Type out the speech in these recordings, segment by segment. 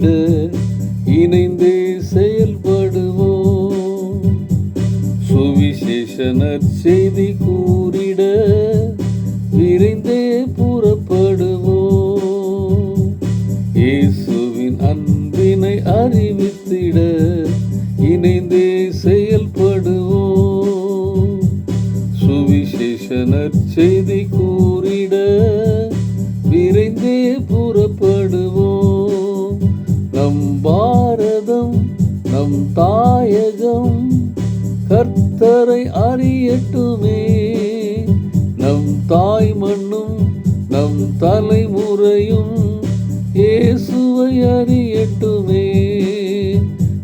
கூறிட இணைந்தே செயல்படுவோம் சுவிசேஷ நற்செய்தி கூறிட விரைந்தே புறப்படுவோம் இயேசுவின் அன்பினை அறிவித்திட இணைந்தே செயல்படுவோம் சுவிசேஷ நற்செய்தி கூறிட கர்த்தரை அறியட்டுமே. நம் தாய் மண்ணும் நம் தலைமுறையும் இயேசுவை அறியட்டுமே.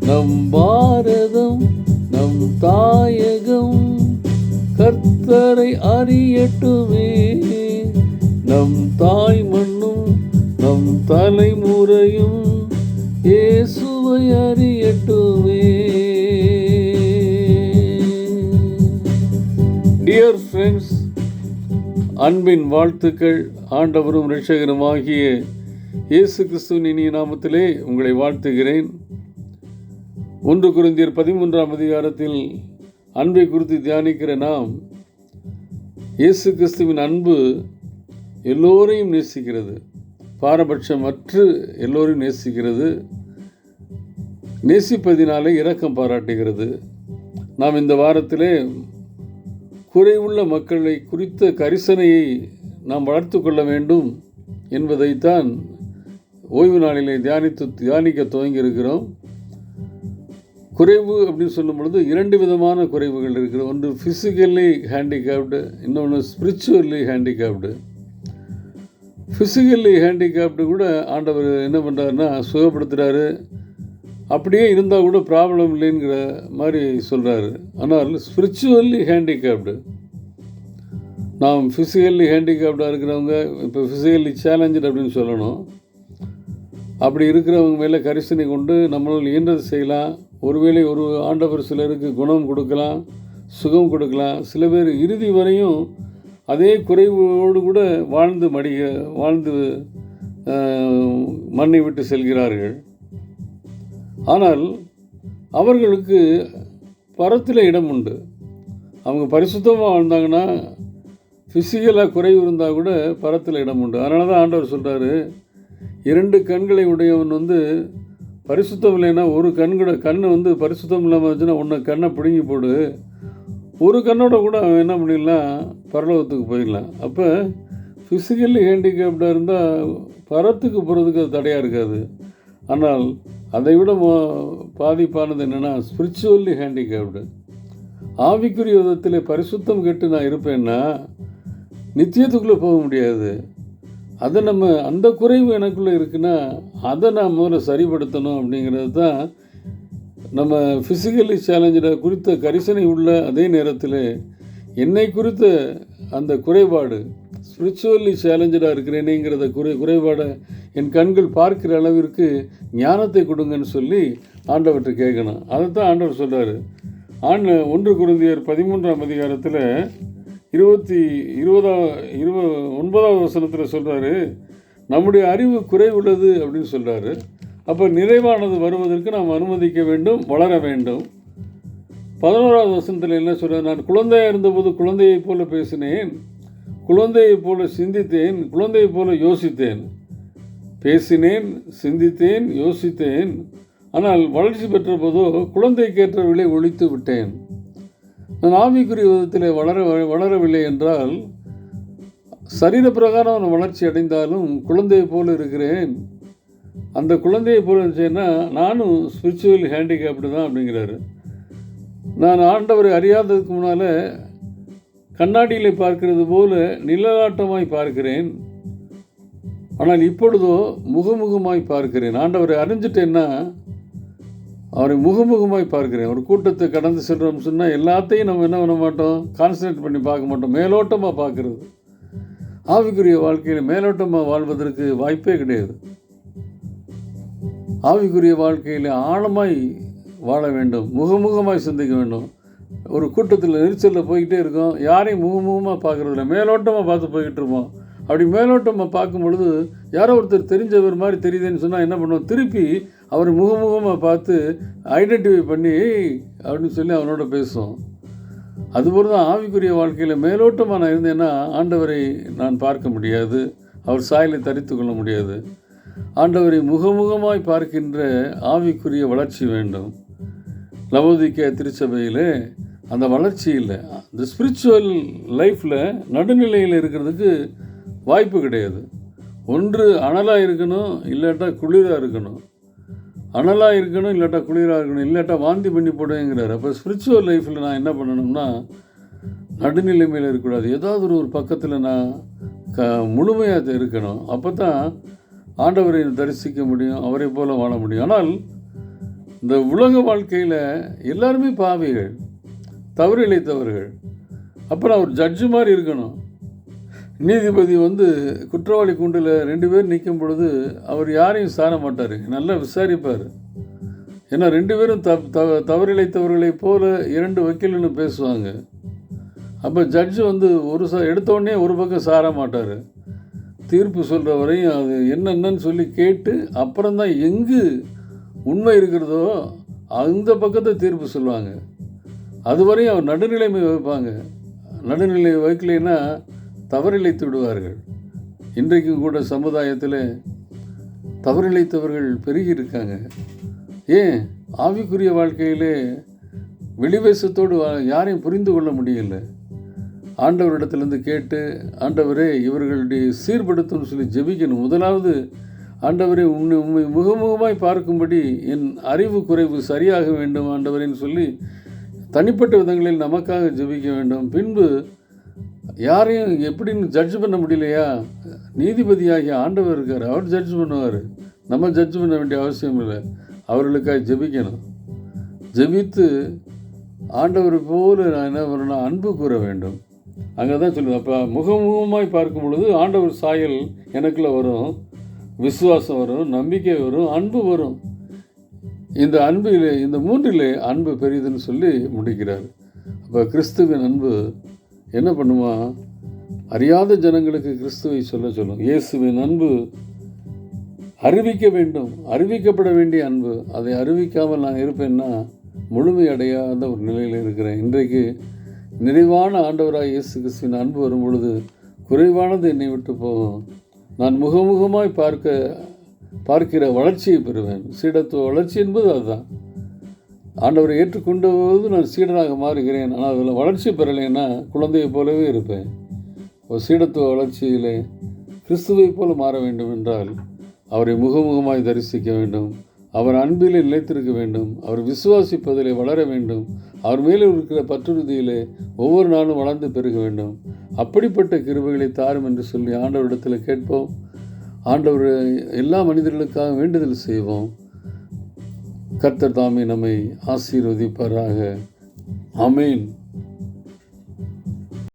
நம் பாரதம் நம் தாயகம் கர்த்தரை அறியட்டுமே. நம் தாய் மண்ணும் நம் தலைமுறையும் இயேசுவை அறியட்டுமே. ஃப்ரெண்ட்ஸ் அன்பின் வாழ்த்துக்கள் ஆண்டவரும் இரட்சகருமாகிய இயேசு கிறிஸ்துவின் இனிய நாமத்திலே உங்களை வாழ்த்துகிறேன். ஒன்று குருந்தியர் பதிமூன்றாம் அதிகாரத்தில் அன்பை குறித்து தியானிக்கிற நாம் இயேசு கிறிஸ்துவின் அன்பு எல்லோரையும் நேசிக்கிறது. பாரபட்சமற்று எல்லோரையும் நேசிக்கிறது. நேசிப்பதினாலே இரக்கம் பாராட்டுகிறது. நாம் இந்த வாரத்திலே குறைவுள்ள மக்களை குறித்த கரிசனையை நாம் வளர்த்து கொள்ள வேண்டும் என்பதைத்தான் ஓய்வு நாளிலே தியானித்து தியானிக்க துவங்கி இருக்கிறோம் குறைவு அப்படின்னு சொல்லும் பொழுது இரண்டு விதமான குறைவுகள் இருக்கிறது. ஒன்று ஃபிசிக்கலி ஹேண்டிகேப்டு இன்னொன்று ஸ்பிரிச்சுவலி ஹேண்டிகேப்டு ஃபிசிக்கலி ஹேண்டிகேப்டு கூட ஆண்டவர் என்ன பண்ணுறாருன்னா சுகப்படுத்துகிறாரு அப்படியே இருந்தால் கூட ப்ராப்ளம் இல்லைங்கிற மாதிரி சொல்கிறாரு ஆனால் ஸ்பிரிச்சுவல்லி ஹேண்டிகேப்டு நாம் ஃபிசிக்கல்லி ஹேண்டிகேப்டாக இருக்கிறவங்க இப்போ ஃபிசிக்கல்லி சேலஞ்சு அப்படின்னு சொல்லணும். அப்படி இருக்கிறவங்க மேலே கரிசனை கொண்டு நம்மளால் இயன்றது செய்யலாம். ஒருவேளை ஒரு ஆண்டவர் சிலருக்கு குணம் கொடுக்கலாம் சுகம் கொடுக்கலாம். சில பேர் இறுதி வரையும் அதே குறைவோடு கூட வாழ்ந்து மடிக வாழ்ந்து மண்ணை விட்டு செல்கிறார்கள். ஆனால் அவர்களுக்கு பரத்தில் இடம் உண்டு. அவங்க பரிசுத்தமாக வாழ்ந்தாங்கன்னா ஃபிசிக்கலாக குறைவு இருந்தால் கூட பரத்தில் இடம் உண்டு. அதனால தான் ஆண்டவர் சொல்கிறாரு இரண்டு கண்களை உடையவன் வந்து பரிசுத்தம் இல்லைன்னா ஒரு கண்கூட கண் வந்து பரிசுத்தம் இல்லாமல் இருந்துச்சுன்னா ஒன்று கண்ணை பிடுங்கி போடு. ஒரு கண்ணோட கூட அவன் என்ன பண்ணிடலாம்? பரலோகத்துக்கு போயிடலாம். அப்போ ஃபிசிக்கலி ஹேண்டிகேப்டாக இருந்தால் பரத்துக்கு போகிறதுக்கு அது தடையாக இருக்காது. ஆனால் அதை விட பாதிப்பானது என்னென்னா ஸ்பிரிச்சுவல்லி ஹேண்டிகேப்டு ஆவிக்குரிய விதத்தில் பரிசுத்தம் கெட்டு நான் இருப்பேன்னா நித்தியத்துக்குள்ளே போக முடியாது. அதை நம்ம அந்த குறைவு எனக்குள்ளே இருக்குன்னா அதை நான் முதல்ல சரிப்படுத்தணும் அப்படிங்கிறது தான் நம்ம ஃபிசிக்கலி சேலஞ்சடை குறித்த கரிசனை உள்ள அதே நேரத்தில் என்னை குறித்த அந்த குறைபாடு. ஸ்பிரிச்சுவல்லி சேலஞ்சடாக இருக்கிறேனேங்கிறத குறை குறைபாடை என் கண்கள் பார்க்கிற அளவிற்கு ஞானத்தை கொடுங்கன்னு சொல்லி ஆண்டவர்கிட்ட கேட்கணும். அதை தான் ஆண்டவர் சொல்கிறார் ஆண் ஒன்று குருந்தியர் பதிமூன்றாம் அதிகாரத்தில் இருபத்தி இருபதா இருப ஒன்பதாவது வசனத்தில் சொல்கிறாரு நம்முடைய அறிவு குறைவுள்ளது அப்படின்னு சொல்கிறாரு அப்போ நிறைவானது வருவதற்கு நாம் அனுமதிக்க வேண்டும் வளர வேண்டும். பதினோராவது வசனத்தில் என்ன சொல்கிறார் நான் குழந்தையாக இருந்தபோது குழந்தையைப் போல பேசினேன். குழந்தையைப் போல சிந்தித்தேன் குழந்தையைப் போல யோசித்தேன். பேசினேன் சிந்தித்தேன் யோசித்தேன். ஆனால் வளர்ச்சி பெற்ற போதோ குழந்தைக்கேற்ற விலை ஒழித்து விட்டேன். நான் ஆவிக்குரிய விதத்தில் வளர வளரவில்லை என்றால் சரீர பிரகாரம் நான் வளர்ச்சி அடைந்தாலும் குழந்தையை போல இருக்கிறேன். அந்த குழந்தையை போல இருந்துச்சுன்னா நானும் ஸ்பிரிச்சுவல் ஹேண்டிகேப்டு தான் அப்படிங்கிறாரு. நான் ஆண்டவரை அறியாததுக்கு முன்னால் கண்ணாடியில் பார்க்கிறது போல நிழலாட்டமாய் பார்க்கிறேன். ஆனால் இப்பொழுதோ முகமுகமாய் பார்க்கிறேன். ஆண்டவரை அறிஞ்சிட்டேன்னா அவரை முகமுகமாய் பார்க்கிறேன். ஒரு கூட்டத்தை கடந்து செல்றோம் சொன்னால் எல்லாத்தையும் நம்ம என்ன பண்ண மாட்டோம்? கான்சன்ட்ரேட் பண்ணி பார்க்க மாட்டோம். மேலோட்டமாக பார்க்குறது. ஆவிக்குரிய வாழ்க்கையில் மேலோட்டமாக வாழ்வதற்கு வாய்ப்பே கிடையாது. ஆவிக்குரிய வாழ்க்கையில் ஆழமாய் வாழ வேண்டும். முகமுகமாய் சிந்திக்க வேண்டும். ஒரு கூட்டத்தில் நெரிசலில் போய்கிட்டே இருக்கோம். யாரையும் முகமுகமாக பார்க்குறதில்ல. மேலோட்டமாக பார்த்து போய்கிட்டு இருப்போம். அப்படி மேலோட்டமாக பார்க்கும் பொழுது யாரோ ஒருத்தர் தெரிஞ்சவர் மாதிரி தெரியுதுன்னு சொன்னால் என்ன பண்ணுவோம்? திருப்பி அவர் முகமுகமாக பார்த்து ஐடென்டிஃபை பண்ணி அப்படின்னு சொல்லி அவனோட பேசுவோம். அதுபோல் தான் ஆவிக்குரிய வாழ்க்கையில் மேலோட்டமாக நான் இருந்தேன்னா ஆண்டவரை நான் பார்க்க முடியாது. அவர் சாயலை தரித்து கொள்ள முடியாது. ஆண்டவரை முகமுகமாய் பார்க்கின்ற ஆவிக்குரிய வளர்ச்சி வேண்டும். லவோதிக்க திருச்சபையில் அந்த வளர்ச்சி இல்லை. இந்த ஸ்பிரிச்சுவல் லைஃப்பில் நடுநிலையில் இருக்கிறதுக்கு வாய்ப்பு கிடையாது. ஒன்று அனலாக இருக்கணும் இல்லாட்டா குளிராக இருக்கணும். அனலாக இருக்கணும் இல்லாட்டா குளிராக இருக்கணும் இல்லாட்டா வாந்தி பண்ணி போடுவேங்கிறார் அப்போ ஸ்பிரிச்சுவல் லைஃப்பில் நான் என்ன பண்ணணும்னா நடுநிலைமையில் இருக்கக்கூடாது. ஏதாவது ஒரு ஒரு பக்கத்தில் நான் க முழுமையாக இருக்கணும். அப்போ தான் ஆண்டவரை தரிசிக்க முடியும் அவரை போல் வாழ முடியும். ஆனால் இந்த உலக வாழ்க்கையில் எல்லாருமே பாவிகள். தவறு இழைத்தவர்கள். அப்புறம் அவர் ஜட்ஜு மாதிரி இருக்கணும். நீதிபதி வந்து குற்றவாளி கூண்டில் ரெண்டு பேர் நிற்கும் பொழுது அவர் யாரையும் சார மாட்டார். நல்லா விசாரிப்பார். ஏன்னா ரெண்டு பேரும் த தவ தவறிழைத்தவர்களைப் போல இரண்டு வக்கீல்னு பேசுவாங்க. அப்போ ஜட்ஜு வந்து ஒரு ச எடுத்தோடனே ஒரு பக்கம் சார மாட்டார். தீர்ப்பு சொல்கிற வரையும் அது என்னென்னு சொல்லி கேட்டு அப்புறம்தான் எங்கு உண்மை இருக்கிறதோ அந்த பக்கத்தை தீர்ப்பு சொல்லுவாங்க. அதுவரையும் அவர் நடுநிலைமை வைப்பாங்க நடுநிலை வைக்கலைன்னா தவறிழைத்து விடுவார்கள். இன்றைக்கும் கூட சமுதாயத்தில் தவறிழைத்தவர்கள் பெருகி இருக்காங்க. ஏன்? ஆவிக்குரிய வாழ்க்கையிலே வெளிவேசத்தோடு யாரையும் புரிந்து கொள்ள முடியல. ஆண்டவரிடத்திலிருந்து கேட்டு ஆண்டவரே இவர்களுடைய சீர்படுத்தும்னு சொல்லி ஜெபிக்கணும். முதலாவது ஆண்டவரே உன்னை உண்மை முகமுகமாய் பார்க்கும்படி என் அறிவு குறைவு சரியாக வேண்டும் ஆண்டவரேன்னு சொல்லி தனிப்பட்ட விதங்களில் நமக்காக ஜெபிக்க வேண்டும். பின்பு யாரையும் எப்படின்னு ஜட்ஜ் பண்ண முடியலையா? நீதிபதியாகிய ஆண்டவர் இருக்கார். அவர் ஜட்ஜ் பண்ணுவார். நம்ம ஜட்ஜ் பண்ண வேண்டிய அவசியம் இல்லை. அவர்களுக்காக ஜெபிக்கணும். ஜெபித்து ஆண்டவர் போல நான் என்ன பண்ணணும் அன்பு கூற வேண்டும். அங்கே தான் சொல்லுது. அப்போ முகமுகமாய் பார்க்கும் பொழுது ஆண்டவர் சாயல் எனக்குள்ளே வரும். விசுவாசம் வரும். நம்பிக்கை வரும். அன்பு வரும். இந்த அன்பிலே இந்த மூன்றிலே அன்பு பெரியதுன்னு சொல்லி முடிக்கிறார். அப்போ கிறிஸ்துவின் அன்பு என்ன பண்ணுமா? அறியாத ஜனங்களுக்கு கிறிஸ்துவை சொல்ல சொல்லும். இயேசுவின் அன்பு அறிவிக்க வேண்டும். அறிவிக்கப்பட வேண்டிய அன்பு. அதை அறிவிக்காமல் நான் இருப்பேன்னா முழுமை அடையாத ஒரு நிலையில் இருக்கிறேன். இன்றைக்கு நிறைவான ஆண்டவராக இயேசு கிறிஸ்துவின் அன்பு வரும் பொழுது குறைவானது என்னை விட்டு போகும். நான் முகமுகமாய் பார்க்க பார்க்கிற வளர்ச்சியை பெறுவேன். சீடத்துவ வளர்ச்சி என்பது அதுதான். ஆண்டவரை ஏற்றுக்கொண்ட போது நான் சீடனாக மாறுகிறேன். ஆனால் அதில் வளர்ச்சி பெறலைன்னா குழந்தையைப் போலவே இருப்பேன். ஒரு சீடத்துவ வளர்ச்சியிலே கிறிஸ்துவைப் போல மாற வேண்டும் என்றால் அவரை முகமுகமாய் தரிசிக்க வேண்டும். அவர் அன்பிலே நிலைத்திருக்க வேண்டும். அவர் விசுவாசிப்பதிலே வளர வேண்டும். அவர் மேலே இருக்கிற பற்றுறுதியிலே ஒவ்வொரு நாளும் வளர்ந்து பெருக வேண்டும். அப்படிப்பட்ட கிருபைகளை தாரும் என்று சொல்லி ஆண்டவரிடத்தில் கேட்போம். ஆண்டவர் எல்லா மனிதர்களுக்காக வேண்டுதல் செய்வோம். கர்த்தர் தாமே நம்மை ஆசீர்வதிப்பாராக. அமேன்